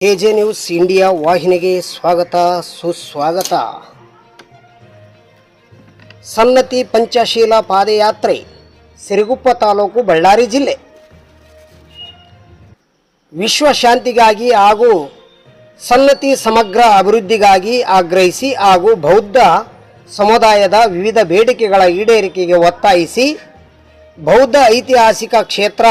K J news India ವಾಹಿನಿಗೆ ಸ್ವಾಗತ, ಸುಸ್ವಾಗತ. ಸನ್ನತಿ ಪಂಚಶೀಲ ಪಾದಯಾತ್ರೆ, ಸಿರಿಗುಪ್ಪ ತಾಲೂಕು, ಬಳ್ಳಾರಿ ಜಿಲ್ಲೆ. ವಿಶ್ವ ಶಾಂತಿಗಾಗಿ ಹಾಗೂ ಸನ್ನತಿ ಸಮಗ್ರ ಅಭಿವೃದ್ಧಿಗಾಗಿ ಆಗ್ರಹಿಸಿ ಹಾಗೂ ಬೌದ್ಧ ಸಮುದಾಯದ ವಿವಿಧ ಬೇಡಿಕೆಗಳ ಈಡೇರಿಕೆಗೆ ಒತ್ತಾಯಿಸಿ ಬೌದ್ಧ ಐತಿಹಾಸಿಕ ಕ್ಷೇತ್ರ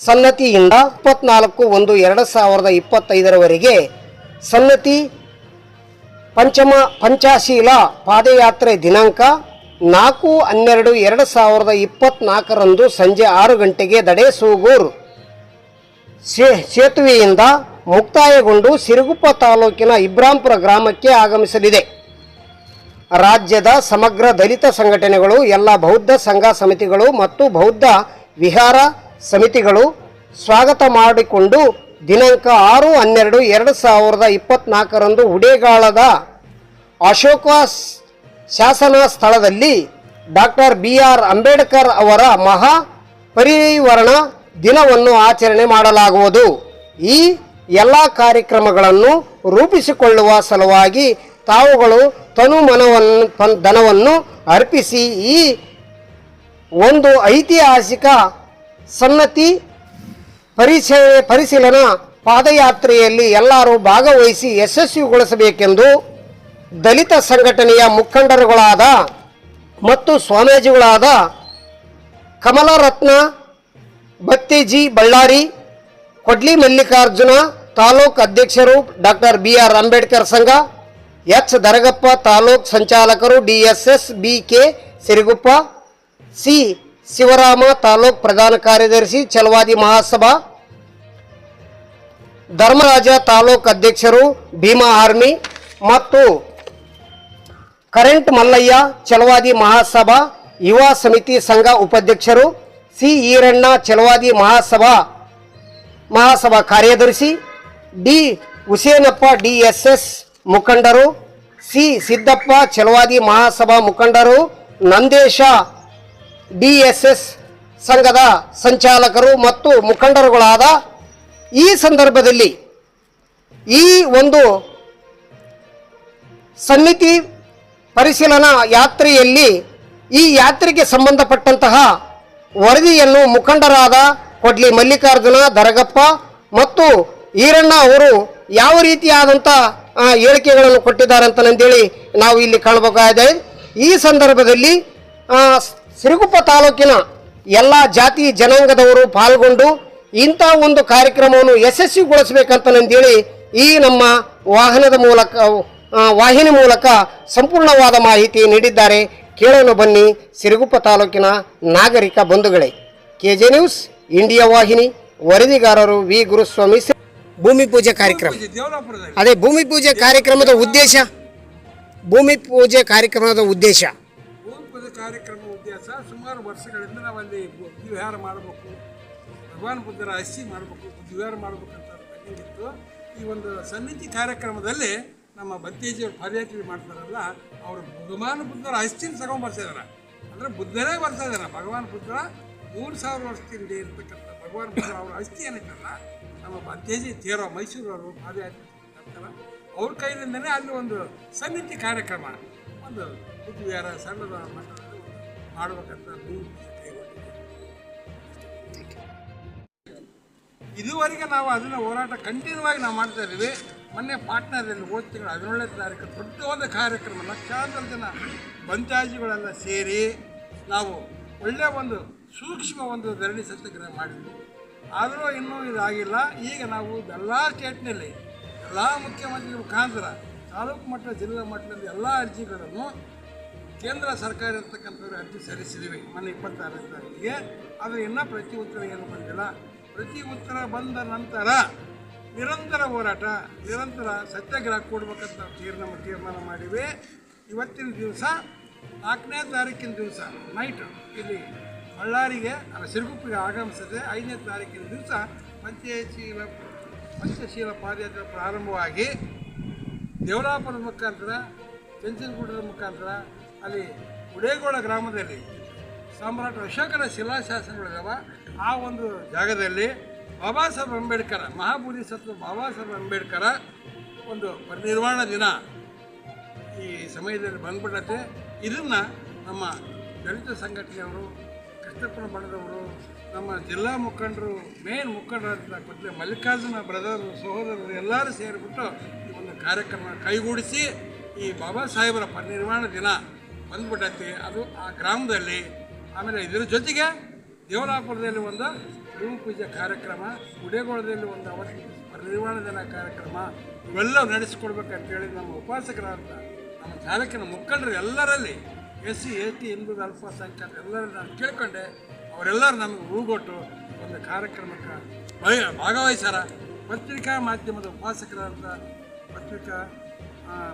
ಸನ್ನತಿಯಿಂದ ಇಪ್ಪತ್ನಾಲ್ಕು ಒಂದು ಎರಡು ಸಾವಿರದ ಇಪ್ಪತ್ತೈದರವರೆಗೆ ಸನ್ನತಿ ಪಂಚಮ ಪಂಚಾಶೀಲ ಪಾದಯಾತ್ರೆ ದಿನಾಂಕ ನಾಲ್ಕು ಹನ್ನೆರಡು ಎರಡು ಸಾವಿರದ ಇಪ್ಪತ್ನಾಲ್ಕರಂದು ಸಂಜೆ ಆರು ಗಂಟೆಗೆ ದಡೇಸೂಗೂರು ಸೇ ಸೇತುವೆಯಿಂದ ಮುಕ್ತಾಯಗೊಂಡು ಸಿರುಗುಪ್ಪ ತಾಲೂಕಿನ ಇಬ್ರಾಂಪುರ ಗ್ರಾಮಕ್ಕೆ ಆಗಮಿಸಲಿದೆ. ರಾಜ್ಯದ ಸಮಗ್ರ ದಲಿತ ಸಂಘಟನೆಗಳು, ಎಲ್ಲ ಬೌದ್ಧ ಸಂಘ ಸಮಿತಿಗಳು ಮತ್ತು ಬೌದ್ಧ ವಿಹಾರ ಸಮಿತಿಗಳು ಸ್ವಾಗತ ಮಾಡಿಕೊಂಡು ದಿನಾಂಕ ಆರು ಹನ್ನೆರಡು ಎರಡು ಸಾವಿರದ ಇಪ್ಪತ್ನಾಲ್ಕರಂದು ಉಡೇಗಾಳದ ಅಶೋಕ ಶಾಸನ ಸ್ಥಳದಲ್ಲಿ ಡಾಕ್ಟರ್ ಬಿ ಆರ್ ಅಂಬೇಡ್ಕರ್ ಅವರ ಮಹಾ ಪರಿವರಣ ದಿನವನ್ನು ಆಚರಣೆ ಮಾಡಲಾಗುವುದು. ಈ ಎಲ್ಲ ಕಾರ್ಯಕ್ರಮಗಳನ್ನು ರೂಪಿಸಿಕೊಳ್ಳುವ ಸಲುವಾಗಿ ತಾವುಗಳು ತನು ಮನವನ್ನು ಧನವನ್ನು ಅರ್ಪಿಸಿ ಈ ಒಂದು ಐತಿಹಾಸಿಕ ಸನ್ನತಿ ಪರಿಶೀ ಪರಿಶೀಲನಾ ಪಾದಯಾತ್ರೆಯಲ್ಲಿ ಎಲ್ಲರೂ ಭಾಗವಹಿಸಿ ಯಶಸ್ವಿಗೊಳಿಸಬೇಕೆಂದು ದಲಿತ ಸಂಘಟನೆಯ ಮುಖಂಡರುಗಳಾದ ಮತ್ತು ಸ್ವಾಮೀಜಿಗಳಾದ ಕಮಲರತ್ನ ಬತ್ತೇಜಿ ಬಳ್ಳಾರಿ, ಕೊಡ್ಲಿ ಮಲ್ಲಿಕಾರ್ಜುನ, ತಾಲೂಕು ಅಧ್ಯಕ್ಷರು ಡಾಕ್ಟರ್ ಬಿ ಆರ್ ಅಂಬೇಡ್ಕರ್ ಸಂಘ, H Daragappa taluk ಸಂಚಾಲಕರು D S S B K Siruguppa, C Shivarama taluk ಪ್ರಧಾನ ಕಾರ್ಯದರ್ಶಿ, ಛಲವಾದಿ ಮಹಾಸಭಾ. ಧರ್ಮರಾಜ ತಾಲೂಕ್ ಅಧ್ಯಕ್ಷರು ಭೀಮಾ ಆರ್ಮಿ ಮತ್ತು ಕರೆಂಟ್ ಮಲ್ಲಯ್ಯ ಚಲವಾದಿ ಮಹಾಸಭಾ, ಯುವ ಸಮಿತಿ ಸಂಘ ಉಪಾಧ್ಯಕ್ಷರು, ಸಿ ಈರಣ್ಣ ಚಲವಾದಿ ಮಹಾಸಭಾ ಮಹಾಸಭಾ ಕಾರ್ಯದರ್ಶಿ, D Husenappa D S S ಮುಖಂಡರು, ಸಿ ಸಿದ್ದಪ್ಪ ಚಲವಾದಿ ಮಹಾಸಭಾ ಮುಖಂಡರು, ನಂದೇಶ ಡಿ ಎಸ್ ಎಸ್ ಸಂಘದ ಸಂಚಾಲಕರು ಮತ್ತು ಮುಖಂಡರುಗಳಾದ ಈ ಸಂದರ್ಭದಲ್ಲಿ ಈ ಒಂದು ಸಮಿತಿ ಪರಿಶೀಲನಾ ಯಾತ್ರೆಯಲ್ಲಿ ಈ ಯಾತ್ರೆಗೆ ಸಂಬಂಧಪಟ್ಟಂತಹ ವರದಿಯನ್ನು ಮುಖಂಡರಾದ ಕೊಡ್ಲಿ ಮಲ್ಲಿಕಾರ್ಜುನ, ದರಗಪ್ಪ ಮತ್ತು ಈರಣ್ಣ ಅವರು ಯಾವ ರೀತಿಯಾದಂಥ ಹೇಳಿಕೆಗಳನ್ನು ಕೊಟ್ಟಿದ್ದಾರೆ ಅಂತ ನಂದೇಳಿ ನಾವು ಇಲ್ಲಿ ಕಾಣಬೇಕಾಗಿದೆ. ಈ ಸಂದರ್ಭದಲ್ಲಿ ಸಿರುಗುಪ್ಪ ತಾಲೂಕಿನ ಎಲ್ಲ ಜಾತಿ ಜನಾಂಗದವರು ಪಾಲ್ಗೊಂಡು ಇಂಥ ಒಂದು ಕಾರ್ಯಕ್ರಮವನ್ನು ಯಶಸ್ವಿಗೊಳಿಸಬೇಕಂತ ನಂದೇಳಿ ಈ ನಮ್ಮ ವಾಹನದ ಮೂಲಕ ವಾಹಿನಿ ಮೂಲಕ ಸಂಪೂರ್ಣವಾದ ಮಾಹಿತಿ ನೀಡಿದ್ದಾರೆ. ಕೇಳೋಣ ಬನ್ನಿ ಸಿರುಗುಪ್ಪ ತಾಲೂಕಿನ ನಾಗರಿಕ ಬಂಧುಗಳೇ. ಕೆ ಜೆ ನ್ಯೂಸ್, ಇಂಡಿಯಾ ವಾಹಿನಿ, ವರದಿಗಾರರು ವಿ. ಗುರುಸ್ವಾಮಿ ಭೂಮಿ ಪೂಜೆ ಕಾರ್ಯಕ್ರಮ. ಅದೇ ಭೂಮಿ ಪೂಜೆ ಕಾರ್ಯಕ್ರಮದ ಉದ್ದೇಶ? ಭೂಮಿ ಪೂಜೆ ಕಾರ್ಯಕ್ರಮದ ಉದ್ದೇಶ? ಕಾರ್ಯಕ್ರಮ ಉದ್ದೇಶ ಸುಮಾರು ವರ್ಷಗಳಿಂದ ನಾವಲ್ಲಿ ಬುದ್ಧಿವಿಹಾರ ವಿಹಾರ ಮಾಡಬೇಕು, ಭಗವಾನ್ ಬುದ್ಧರ ಹಸಿ ಮಾಡಬೇಕು ವಿಹಾರ ಮಾಡಬೇಕಂತ ತಗೊಂಡಿತ್ತು ಈ ಒಂದು ಸನ್ನಿಧಿ ಕಾರ್ಯಕ್ರಮದಲ್ಲಿ ನಮ್ಮ ಬತ್ತೇಜಿಯವರು ಪಾದಯಾತ್ರೆ ಮಾಡ್ತಾರಲ್ಲ, ಅವರು ಭಗವಾನ್ ಬುದ್ಧರ ಹಸ್ತಿನ ತಗೊಂಡು ಬರ್ತಿದಾರೆ ಅಂದ್ರೆ ಬುದ್ಧರೇ ಬರ್ತಾ ಇದ್ದಾರೆ ಭಗವಾನ್ ಬುದ್ಧರ ಮೂರು ಸಾವಿರ ವರ್ಷದಿಂದ ಇರ್ತಕ್ಕಂಥ ಭಗವಾನ್ ಬುದ್ಧರ ಅವರ ಅಸ್ತಿ ಏನೈತಲ್ಲ ನಮ್ಮ ಬತ್ತೇಜಿ ತೇರೋ ಮೈಸೂರವರು ಪಾದಯಾತ್ರೆ ಮಾಡ್ತಾರೆ. ಅವ್ರ ಕೈಲಿಂದನೇ ಅಲ್ಲಿ ಒಂದು ಸನ್ನಿಧಿ ಕಾರ್ಯಕ್ರಮ, ಒಂದು ಬುದ್ಧಿವಿಹಾರ ಸಣ್ಣದ ಮಟ್ಟದಲ್ಲಿ ಒಂದು ಮಾಡ್ಬೇಕಂತ ಇದುವರೆಗೆ ನಾವು ಅದನ್ನ ಹೋರಾಟ ಕಂಟಿನ್ಯೂ ಆಗಿ ನಾವು ಮಾಡ್ತಾ ಇದ್ದೀವಿ. ಮೊನ್ನೆ ಪಾಟ್ನಾದಲ್ಲಿ ಹೋದ ತಿಂಗಳು ಹದಿನೇಳನೇ ತಾರೀಕು ದೊಡ್ಡವಾದ ಕಾರ್ಯಕ್ರಮ ಲಕ್ಷಾಂತರ ಜನ ಬಂತಾಜಿಗಳೆಲ್ಲ ಸೇರಿ ನಾವು ಒಳ್ಳೆಯ ಒಂದು ಸೂಕ್ಷ್ಮ ಒಂದು ಧರಣಿ ಸತ್ಯಾಗ್ರಹ ಮಾಡಿದ್ವಿ. ಆದರೂ ಇನ್ನೂ ಇದಾಗಿಲ್ಲ. ಈಗ ನಾವು ಎಲ್ಲ ಸ್ಟೇಟ್ನಲ್ಲಿ ಎಲ್ಲ ಮುಖ್ಯಮಂತ್ರಿ ಮುಖಾಂತರ ತಾಲೂಕು ಮಟ್ಟ ಜಿಲ್ಲಾ ಮಟ್ಟದಲ್ಲಿ ಎಲ್ಲ ಅರ್ಜಿಗಳನ್ನು ಕೇಂದ್ರ ಸರ್ಕಾರ ಇರ್ತಕ್ಕಂಥವ್ರು ಅರ್ಜಿ ಸಲ್ಲಿಸಿದ್ದೀವಿ ಮೊನ್ನೆ ಇಪ್ಪತ್ತಾರನೇ ತಾರೀಕಿಗೆ. ಆದರೆ ಇನ್ನೂ ಪ್ರತಿ ಉತ್ತರ ಏನು ಬಂದಿಲ್ಲ. ಪ್ರತಿ ಉತ್ತರ ಬಂದ ನಂತರ ನಿರಂತರ ಹೋರಾಟ, ನಿರಂತರ ಸತ್ಯಾಗ್ರಹ ಕೊಡ್ಬೇಕಂತ ನಾವು ತೀರ್ಮಾನ ತೀರ್ಮಾನ ಮಾಡಿವಿ. ಇವತ್ತಿನ ದಿವಸ, ನಾಲ್ಕನೇ ತಾರೀಕಿನ ದಿವಸ ನೈಟ್ ಇಲ್ಲಿ ಬಳ್ಳಾರಿಗೆ, ಅಲ್ಲ ಸಿರುಗುಪ್ಪಿಗೆ ಆಗಮಿಸಿದೆ. ಐದನೇ ತಾರೀಕಿನ ದಿವಸ ಪಂಚಶೀಲ ಪಂಚಶೀಲ ಪಾದಯಾತ್ರೆ ಪ್ರಾರಂಭವಾಗಿ ದೇವರಾಪುರದ ಮುಖಾಂತರ ಚಂಚನಗೂಡದ ಮುಖಾಂತರ ಅಲ್ಲಿ ಉಡೇಗೋಳ ಗ್ರಾಮದಲ್ಲಿ ಸಾಮ್ರಾಟ ಅಶೋಕನ ಶಿಲಾಶಾಸನಗಳಿದಾವ. ಆ ಒಂದು ಜಾಗದಲ್ಲಿ ಬಾಬಾ ಸಾಹೇಬ್ ಅಂಬೇಡ್ಕರ್, ಮಹಾಬೋಧಿಸತ್ವ ಬಾಬಾ ಸಾಹೇಬ್ ಅಂಬೇಡ್ಕರ ಒಂದು ಪರಿನಿರ್ವಾಣ ದಿನ ಈ ಸಮಯದಲ್ಲಿ ಬಂದ್ಬಿಡತ್ತೆ. ಇದನ್ನು ನಮ್ಮ ದಲಿತ ಸಂಘಟನೆಯವರು, ಕೃಷ್ಣಪ್ಪನ ಬಣದವರು, ನಮ್ಮ ಜಿಲ್ಲಾ ಮುಖಂಡರು, ಮೇನ್ ಮುಖಂಡರಾದ ಕೊಟ್ಟಲೆ ಮಲ್ಲಿಕಾರ್ಜುನ ಬ್ರದರ್ ಸಹೋದರರು ಎಲ್ಲರೂ ಸೇರಿಬಿಟ್ಟು ಒಂದು ಕಾರ್ಯಕ್ರಮ ಕೈಗೂಡಿಸಿ ಈ ಬಾಬಾ ಸಾಹೇಬರ ಪರಿನಿರ್ವಾಣ ದಿನ ಬಂದ್ಬಿಟ್ಟೈತಿ. ಅದು ಆ ಗ್ರಾಮದಲ್ಲಿ, ಆಮೇಲೆ ಇದರ ಜೊತೆಗೆ ದೇವರಾಪುರದಲ್ಲಿ ಒಂದು ಭೂಮಿ ಪೂಜೆ ಕಾರ್ಯಕ್ರಮ, ಗುಡೇಗೋಳದಲ್ಲಿ ಒಂದು ಅವಧಿ ಪರಿನಿರ್ವಾಣ ದಿನ ಕಾರ್ಯಕ್ರಮ ಇವೆಲ್ಲ ನಡೆಸಿಕೊಡ್ಬೇಕಂತೇಳಿ ನಮ್ಮ ಉಪಾಸಕರಾದ ನಮ್ಮ ಚಾಲಕನ ಮುಖಂಡರು ಎಲ್ಲರಲ್ಲಿ, S C A T, Hindu ಅಲ್ಪಸಂಖ್ಯಾತ ಎಲ್ಲರೂ ನಾನು ಕೇಳ್ಕೊಂಡೆ. ಅವರೆಲ್ಲರೂ ನಮಗೆ ಹೂಗೊಟ್ಟು ಒಂದು ಕಾರ್ಯಕ್ರಮಕ್ಕೆ ಭಾಗವಹಿಸ್ಯಾರ. ಪತ್ರಿಕಾ ಮಾಧ್ಯಮದ ಉಪಾಸಕರಾದ ಪತ್ರಿಕಾ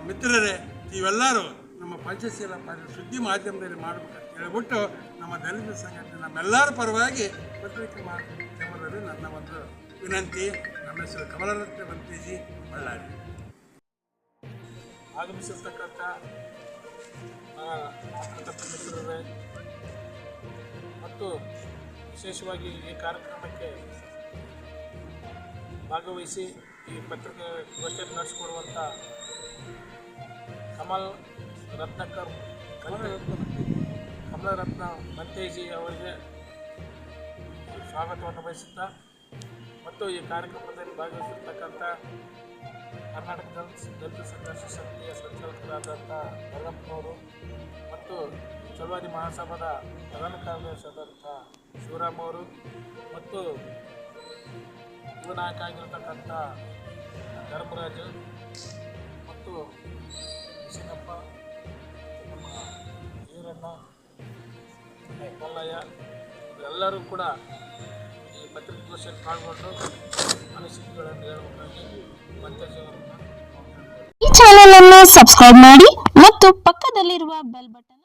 ಮಿತ್ರರೇ, ನೀವೆಲ್ಲರೂ ನಮ್ಮ ಪಂಚಶೀಲ ಸುದ್ದಿ ಮಾಧ್ಯಮದಲ್ಲಿ ಮಾಡಬೇಕಂತ ಹೇಳ್ಬಿಟ್ಟು ನಮ್ಮ ದಲಿತ ಸಂಘಟನೆ ನಮ್ಮೆಲ್ಲರ ಪರವಾಗಿ ಪತ್ರಿಕೆ ಮಾಧ್ಯಮದಲ್ಲಿ ನನ್ನ ಒಂದು ವಿನಂತಿ, ನಮ್ಮ ಹೆಸರು ಕಮಲರತ್ನ ಬಂತೀಜಿ, ಬಳ್ಳಾರಿ. ಆಗಮಿಸಿರ್ತಕ್ಕಂಥ ಮಿತ್ರರೇ, ಮತ್ತು ವಿಶೇಷವಾಗಿ ಈ ಕಾರ್ಯಕ್ರಮಕ್ಕೆ ಭಾಗವಹಿಸಿ ಈ ಪತ್ರಿಕೆ ಗೋಷ್ಠಿಯನ್ನು ನಡೆಸಿಕೊಡುವಂಥ ಕಮಲ್ ರತ್ನಕರ್ ಕಮಲರತ್ನ ಮಂತೇಜಿ ಅವರಿಗೆ ಸ್ವಾಗತವನ್ನು ಬಯಸುತ್ತಾ ಮತ್ತು ಈ ಕಾರ್ಯಕ್ರಮದಲ್ಲಿ ಭಾಗವಹಿಸಿರ್ತಕ್ಕಂಥ ಕರ್ನಾಟಕ ದಲಿತ ಸಂಘರ್ಷ ಸಮಿತಿಯ ಸಂಚಾಲಕರಾದಂಥ ಭಗಪ್ಪನವರು ಮತ್ತು ಚಲವಾದಿ ಮಹಾಸಭಾದ ಪ್ರಧಾನ ಕಾರ್ಯದರ್ಶಿಯಾದಂಥ ಶಿವರಾಮ್ ಅವರು ಮತ್ತು ಯುವ ನಾಯಕ ಆಗಿರತಕ್ಕಂಥ ಧರ್ಮರಾಜು ಮತ್ತು ನಮ್ಮ ಈರಣ್ಣ ಮಲ್ಲಯ್ಯ ಎಲ್ಲರೂ ಕೂಡ ಈ ಪತ್ರಿಕಾಗೋಷ್ಠಿಯಲ್ಲಿ ಪಾಲ್ಗೊಂಡು ಅನಿಸಿಕೆಗಳನ್ನು ಹೇಳುವುದಾಗಿ ಈ ಚಾನೆಲ್ ಅನ್ನು ಸಬ್ಸ್ಕ್ರೈಬ್ ಮಾಡಿ ಮತ್ತು ಪಕ್ಕದಲ್ಲಿರುವ ಬೆಲ್ ಬಟನ್